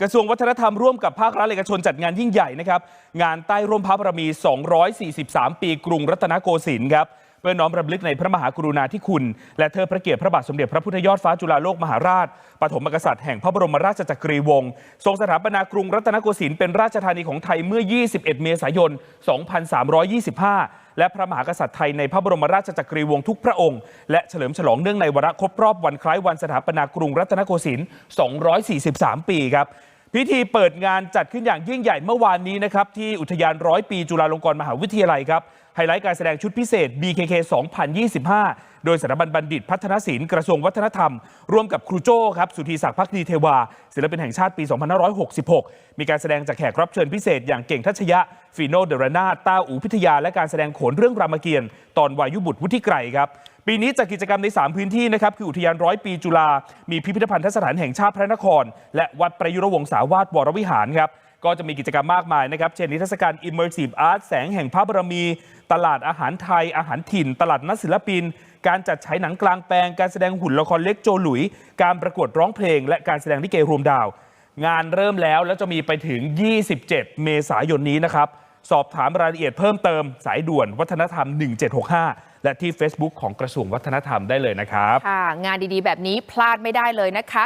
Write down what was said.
กระทรวงวัฒนธรรมร่วมกับภาครัฐเอกชนจัดงานยิ่งใหญ่นะครับ งานใต้ร่มพระบารมี 243 ปีกรุงรัตนโกสินทร์ครับเพื่อน้อมรำลึกในพระมหากรุณาธิคุณ และเทิดพระเกียรติพระบาทสมเด็จพระพุทธยอดฟ้าจุฬาโลกมหาราช ปฐมกษัตริย์แห่งพระบรมราชจักรีวงศ์ทรงสถาปนากรุงรัตนโกสินทร์เป็นราชธานีของไทยเมื่อ 21 เมษายน 2325 และพระมหากษัตริย์ไทยในพระบรมราชจักรีวงศ์ทุกพระองค์ และเฉลิมฉลองเนื่องในวาระครบรอบวันคล้ายวันสถาปนากรุงรัตนโกสินทร์ 243 ปีครับพิธีเปิดงานจัดขึ้นอย่างยิ่งใหญ่เมื่อวานนี้นะครับที่อุทยานร้อยปีจุฬาลงกรณ์มหาวิทยาลัยครับ ไฮไลท์การแสดงชุดพิเศษ BKK 2025 โดยสถาบันบัณฑิตพัฒนศิลป์กระทรวงวัฒนธรรม ร่วมกับครูโจ้ครับสุธีศักดิ์พักดีเทวา ศิลปินแห่งชาติปี 2566 มีการแสดงจากแขกรับเชิญพิเศษ อย่างเก่งทัชยะฟีโนเดรนาต้าอูพิทยา และการแสดงโขนเรื่องรามเกียรติ์ตอนวายุบุตรวุฒิไกรครับปีนี้จัดกิจกรรมใน 3 พื้นที่นะครับคืออุทยานร้อยปีจุฬามีพิพิธภัณฑสถานแห่งชาติพระนคร และวัดประยุรวงศาวาสวรวิหารครับ ก็จะมีกิจกรรมมากมายนะครับ เช่นนิทรรศการ Immersive Art แสงแห่งพระบรมี ตลาดอาหารไทย อาหารถิ่น ตลาดนัดศิลปิน การจัดฉายหนังกลางแปลง การแสดงหุ่นละครเล็กโจหลุย การประกวดร้องเพลง และการแสดงลิเกรวมดาว งานเริ่มแล้วแล้วจะมีไปถึง 27 เมษายนนี้นะครับ สอบถามรายละเอียดเพิ่มเติมสายด่วนวัฒนธรรม 1765 และที่ Facebook ของกระทรวงวัฒนธรรมได้เลยนะครับ ค่ะ งานดีๆ แบบนี้พลาดไม่ได้เลยนะคะ